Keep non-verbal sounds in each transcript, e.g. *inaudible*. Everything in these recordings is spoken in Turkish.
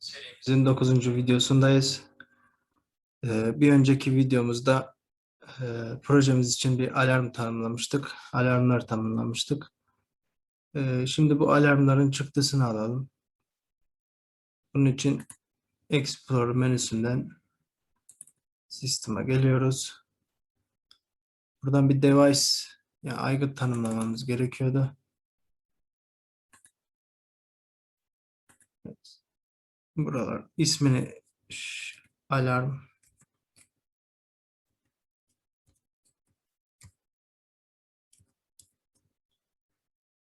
Serimizin 9. videosundayız. Ee, Bir önceki videomuzda e, projemiz için bir alarm tanımlamıştık. Alarmlar tanımlamıştık. Ee, Şimdi bu alarmların çıktısını alalım. Bunun için Explorer menüsünden System'a geliyoruz. Buradan bir device yani aygıt tanımlamamız gerekiyordu. Buralar ismini alarm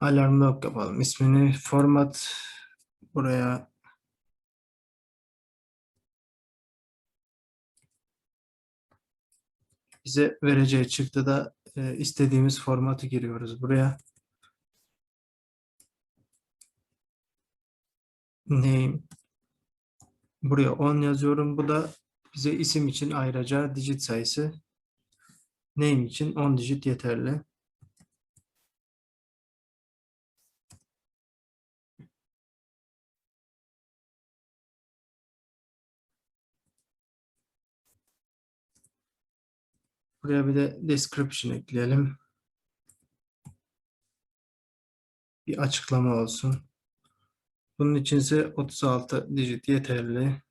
alarm log yapalım. İsmini format buraya bize vereceği çıktıda e, istediğimiz formatı giriyoruz buraya. Name buraya 10 yazıyorum. Bu da bize isim için ayıracağı digit sayısı. Name için 10 digit yeterli. Buraya bir de description ekleyelim. Bir açıklama olsun. Bunun için ise 36 digit yeterli.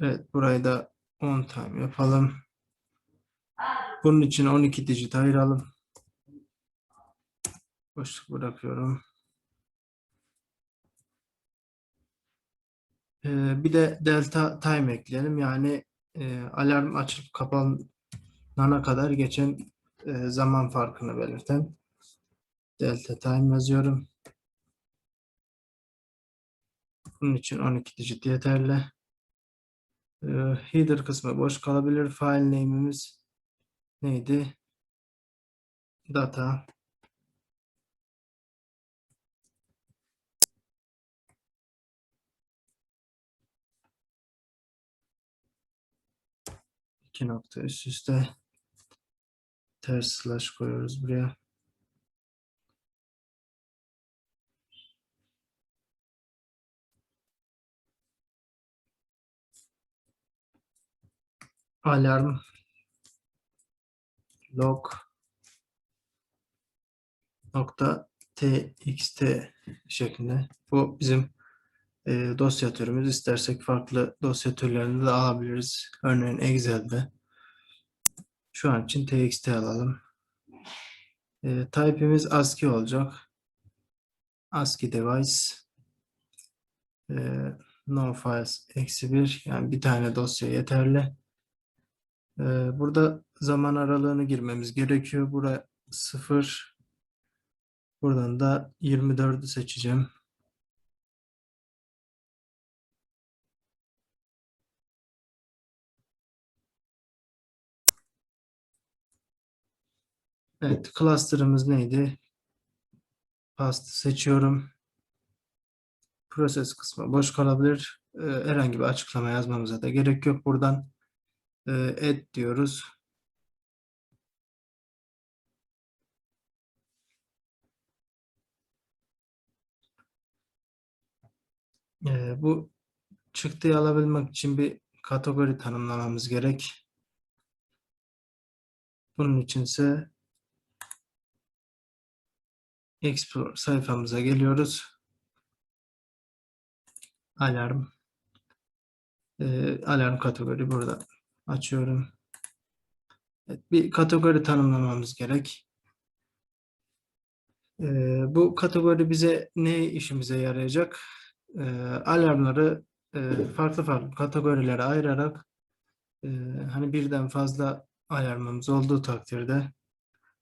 Evet, burayı da 10 time yapalım. Bunun için 12 digit ayıralım. Boşluk bırakıyorum. Ee, bir de delta time ekleyelim. Yani e, alarm açılıp kapanana kadar geçen e, zaman farkını belirten delta time yazıyorum. Bunun için 12 digit yeterli. Ee, header kısmı boş kalabilir. File name'imiz neydi? Data. İki nokta üst üste ters slash koyuyoruz buraya. Alarm log nokta txt şeklinde. Bu bizim e, dosya türümüz. İstersek farklı dosya türlerini de alabiliriz. Örneğin Excel'de. Şu an için txt alalım. E, type'imiz ASCII olacak. ASCII device e, no files eksi bir yani bir tane dosya yeterli. E, burada zaman aralığını girmemiz gerekiyor. Bura 0 buradan da 24'ü seçeceğim. Evet, cluster'ımız neydi? Past seçiyorum. Proses kısmı boş kalabilir. Ee, herhangi bir açıklama yazmamıza da gerek yok. Buradan e, add diyoruz. Ee, bu çıktıyı alabilmek için bir kategori tanımlamamız gerek. Bunun içinse Explore sayfamıza geliyoruz. Alarm. Ee, alarm kategori burada. Açıyorum. Evet, bir kategori tanımlamamız gerek. Ee, bu kategori bize ne işimize yarayacak? Ee, alarmları e, farklı farklı kategorilere ayırarak e, hani birden fazla alarmımız olduğu takdirde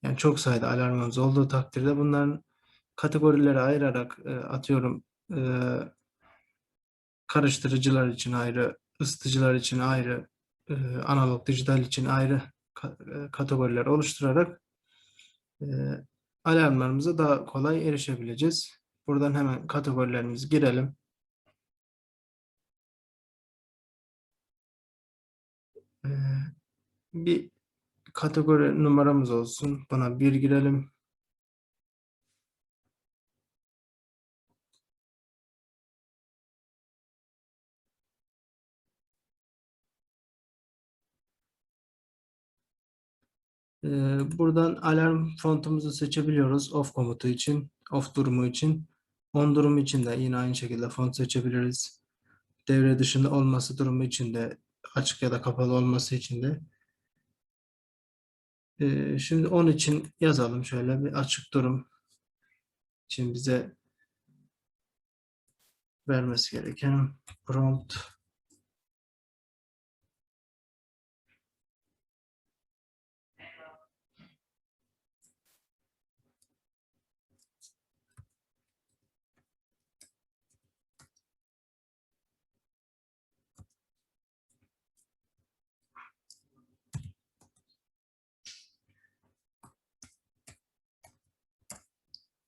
yani çok sayıda alarmımız olduğu takdirde bunların kategorilere ayırarak e, atıyorum e, karıştırıcılar için ayrı, ısıtıcılar için ayrı, e, analog dijital için ayrı ka- e, kategoriler oluşturarak e, alarmlarımıza daha kolay erişebileceğiz. Buradan hemen kategorilerimizi girelim. E, bir kategori numaramız olsun. Buna bir girelim. Buradan alarm fontumuzu seçebiliyoruz. Off komutu için, off durumu için. On durumu için de yine aynı şekilde font seçebiliriz. Devre dışında olması durumu için de açık ya da kapalı olması için de. Ee, şimdi onun için yazalım şöyle bir açık durum için bize vermesi gereken prompt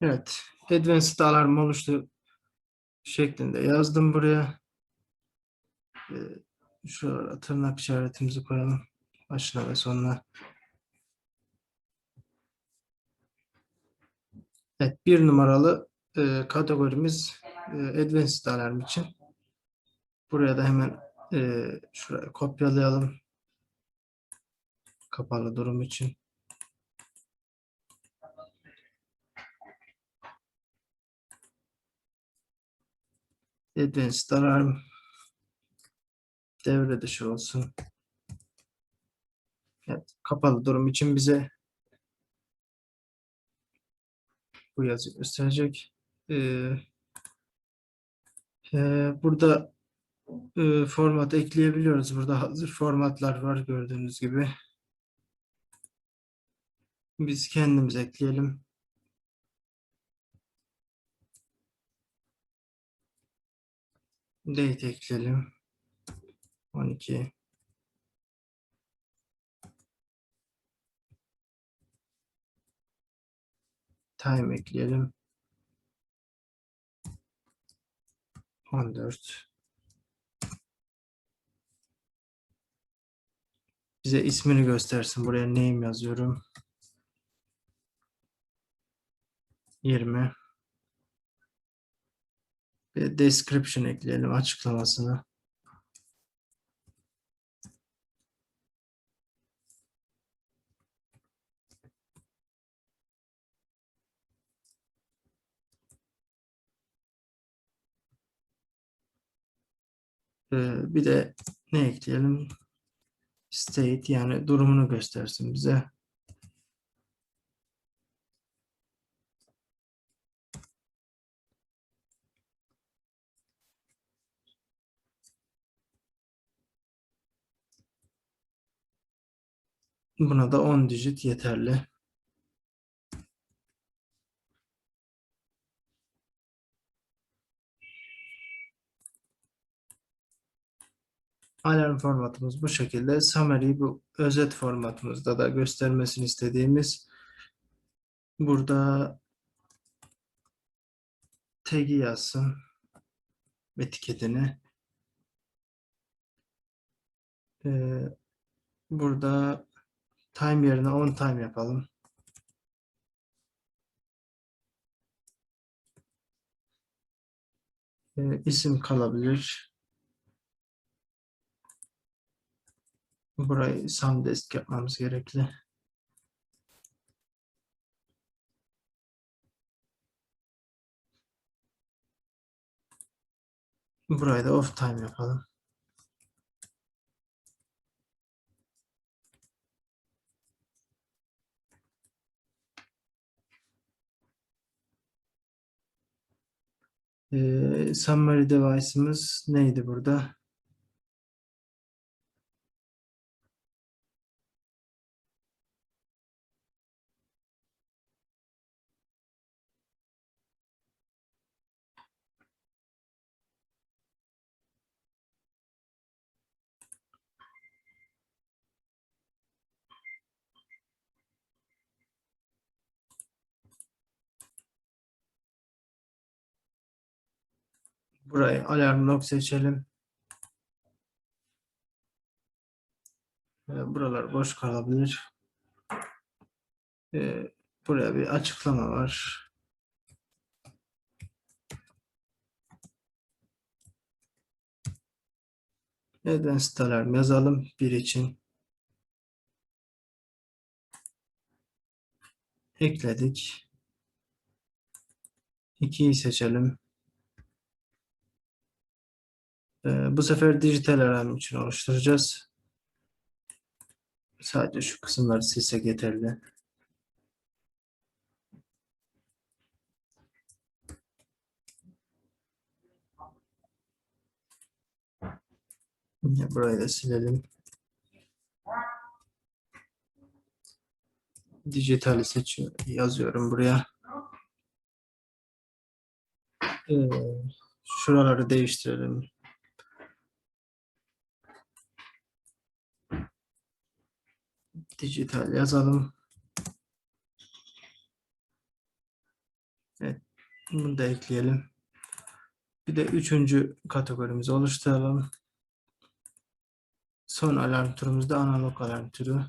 Evet. Advanced alarm oluştu şeklinde yazdım buraya. Ee, Şu tırnak işaretimizi koyalım. Başına ve sonuna. Evet. Bir numaralı e, kategorimiz e, Advanced alarm için. Buraya da hemen e, şuraya kopyalayalım. Kapalı durum için. Advanced alarm devre dışı olsun. Evet, kapalı durum için bize bu yazı gösterecek. Ee, e, burada e, format ekleyebiliyoruz. Burada hazır formatlar var gördüğünüz gibi. Biz kendimiz ekleyelim. Date ekleyelim. 12 time ekleyelim. 14 Bize ismini göstersin. Buraya name yazıyorum. 20 Ve description ekleyelim açıklamasını. Ee, bir de ne ekleyelim? State yani durumunu göstersin bize. Buna da 10 digit yeterli. Alarm formatımız bu şekilde. Summary bu özet formatımızda da göstermesini istediğimiz burada tag'i yazsın etiketini. Ee, burada time yerine on time yapalım. Ee, isim kalabilir. Burayı Sundesk yapmamız gerekli. Burayı da off time yapalım. Ee, summary device'ımız neydi burada? Burayı alarm log seçelim. Buralar boş kalabilir. E, buraya bir açıklama var. Advanced alarm yazalım bir için. Ekledik. 2'yi seçelim. Ee, bu sefer dijital alarm için oluşturacağız. Sadece şu kısımları silsek yeterli. Burayı da silelim. Dijitali seçiyor, yazıyorum buraya. Ee, şuraları değiştirelim. Dijital yazalım. Evet, bunu da ekleyelim. Bir de üçüncü kategorimizi oluşturalım. Son alarm türümüz de analog alarm türü.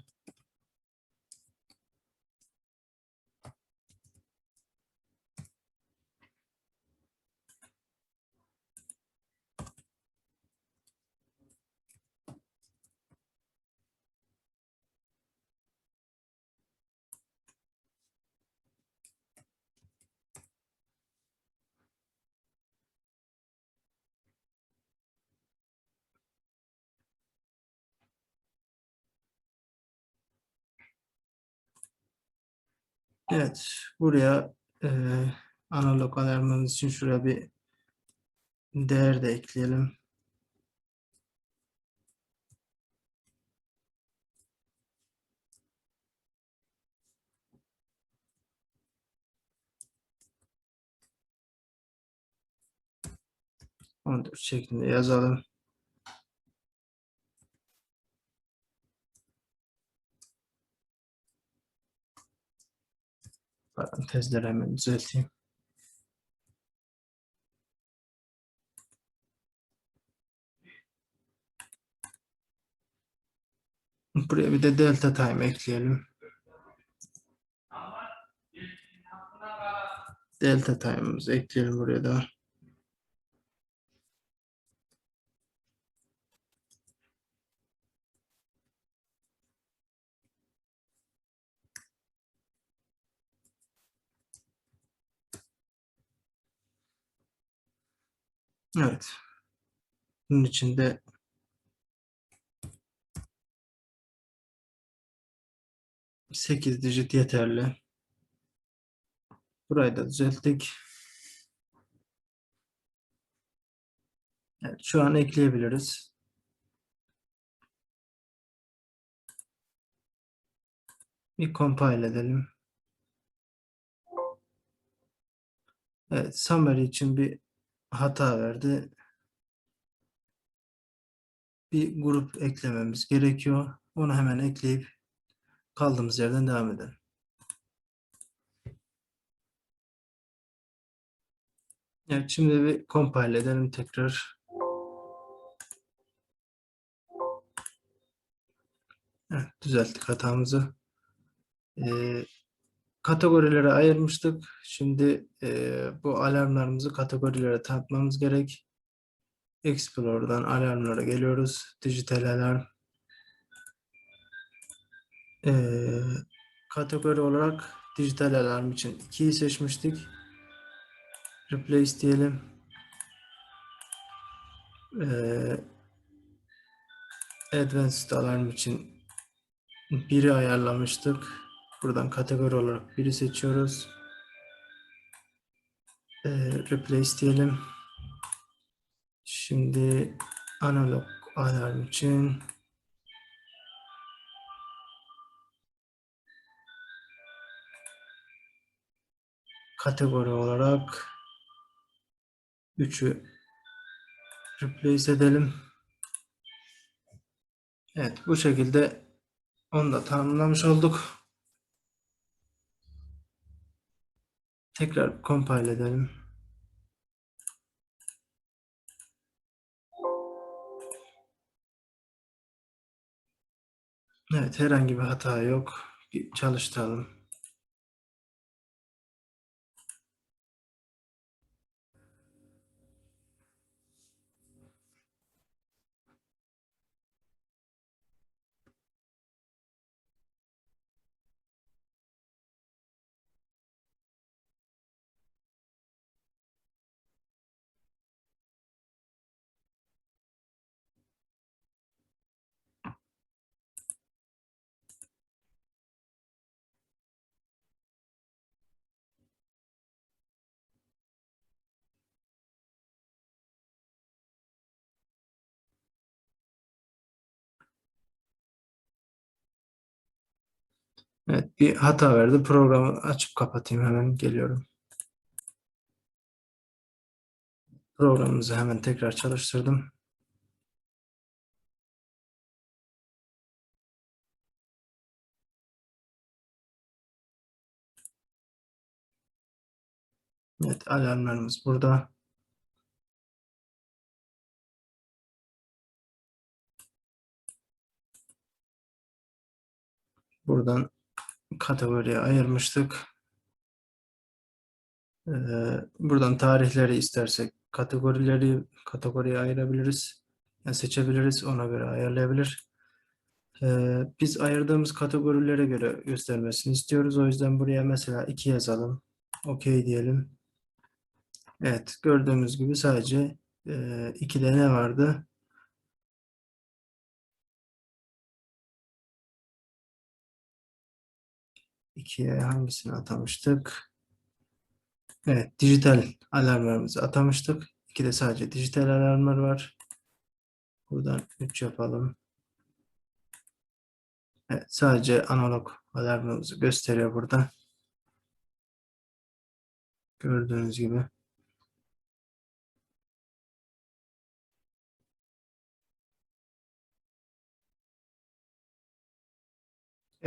Evet, buraya eee analog alarmımız için şuraya bir değer de ekleyelim. On dört şeklinde yazalım. Parantezleri hemen düzelteyim. Buraya bir de delta time ekleyelim. Delta time'ımızı ekleyelim buraya da. Evet. Bunun için de sekiz dijit yeterli. Burayı da düzelttik. Evet, şu an ekleyebiliriz. Bir compile edelim. Evet, summary için bir hata verdi. Bir grup eklememiz gerekiyor. Onu hemen ekleyip kaldığımız yerden devam edelim. Evet, şimdi bir compile edelim tekrar. Evet, düzelttik hatamızı. Ee, kategorilere ayırmıştık. Şimdi e, bu alarmlarımızı kategorilere tanıtmamız gerek. Explorer'dan alarmlara geliyoruz. Dijital alarm. Ee, kategori olarak dijital alarm için 2'yi seçmiştik. Replace diyelim. Ee, Advanced alarm için biri ayarlamıştık. Buradan kategori olarak biri seçiyoruz. Ee, replace diyelim. Şimdi analog alarm için kategori olarak 3'ü replace edelim. Evet bu şekilde onu da tamamlamış olduk. Tekrar compile edelim. Evet, herhangi bir hata yok. Çalıştıralım. Evet, bir hata verdi. Programı açıp kapatayım hemen geliyorum. Programımızı hemen tekrar çalıştırdım. Evet, alarmlarımız burada. Buradan kategoriye ayırmıştık. Ee, buradan tarihleri istersek kategorileri kategoriye ayırabiliriz. Yani seçebiliriz. Ona göre ayarlayabilir. Ee, biz ayırdığımız kategorilere göre göstermesini istiyoruz. O yüzden buraya mesela 2 yazalım. OK diyelim. Evet, gördüğümüz gibi sadece 2'de ne vardı? İkiye hangisini atamıştık? Evet, dijital alarmlarımızı atamıştık. İkide sadece dijital alarmlar var. Buradan 3 yapalım. Evet, sadece analog alarmımızı gösteriyor burada. Gördüğünüz gibi.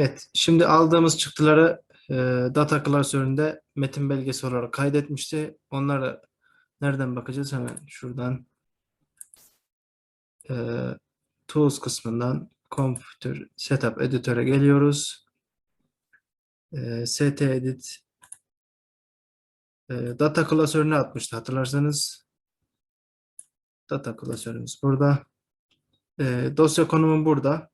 Evet, şimdi aldığımız çıktıları e, data klasöründe metin belgesi olarak kaydetmişti. Onlara nereden bakacağız? Hemen şuradan e, Tools kısmından Computer Setup Editor'a geliyoruz. E, ST Edit e, data klasörüne atmıştı hatırlarsanız. Data klasörümüz burada. E, dosya konumu burada.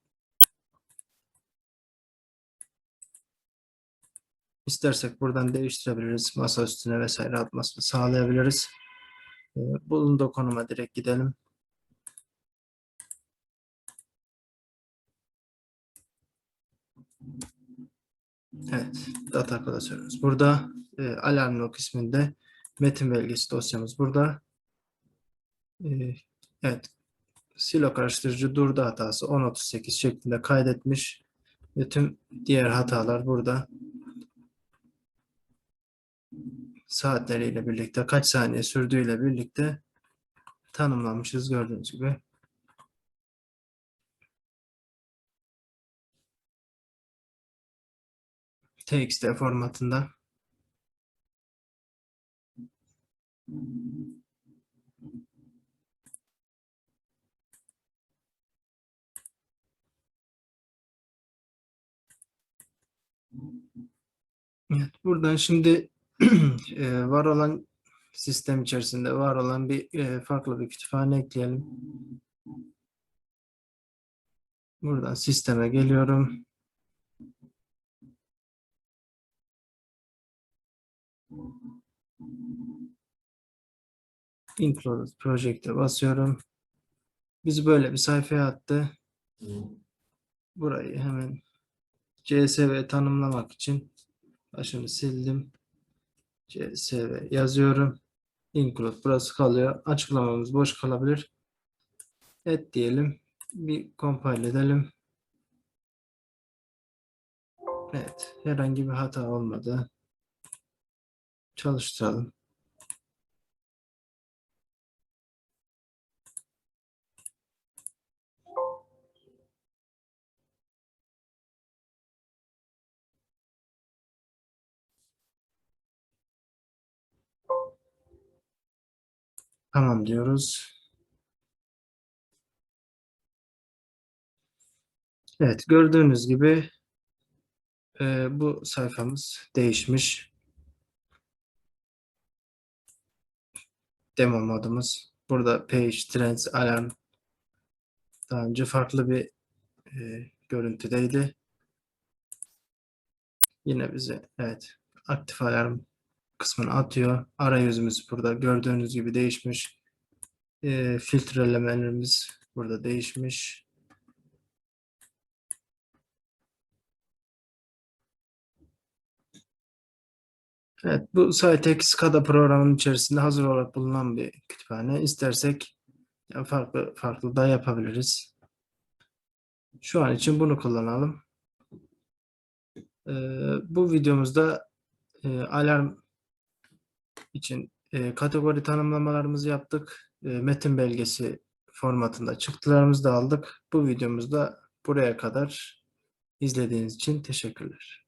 İstersek buradan değiştirebiliriz. Masa üstüne vesaire atmasını sağlayabiliriz. E, bulunduğu konuma direkt gidelim. Evet, data klasörümüz burada. E, alarm log isminde metin belgesi dosyamız burada. E, evet, silo karıştırıcı durdu hatası 10.38 şeklinde kaydetmiş. Ve tüm diğer hatalar burada. Saatleriyle birlikte, kaç saniye sürdüğüyle birlikte tanımlanmışız gördüğünüz gibi. TXT formatında. Evet, buradan şimdi *clears throat* e, var olan sistem içerisinde var olan bir e, farklı bir kütüphane ekleyelim. Buradan sisteme geliyorum. Included Project'e basıyorum. Bizi böyle bir sayfaya attı. Burayı hemen CSV tanımlamak için başını sildim. CSV yazıyorum. Include burası kalıyor. Açıklamamız boş kalabilir. Et diyelim. Bir compile edelim. Evet. Herhangi bir hata olmadı. Çalıştıralım. Tamam diyoruz. Evet, gördüğünüz gibi e, bu sayfamız değişmiş. Demo modumuz. Burada page, trends, alarm. Daha önce farklı bir e, görüntüdeydi. Yine bize evet aktif alarm kısmını atıyor. Arayüzümüz burada gördüğünüz gibi değişmiş. E, filtrelemelerimiz burada değişmiş. Evet, bu Cytek SCADA programının içerisinde hazır olarak bulunan bir kütüphane. İstersek farklı farklı da yapabiliriz. Şu an için bunu kullanalım. Ee, bu videomuzda e, alarm için e, kategori tanımlamalarımızı yaptık. E, metin belgesi formatında çıktılarımızı da aldık. Bu videomuzda buraya kadar izlediğiniz için teşekkürler.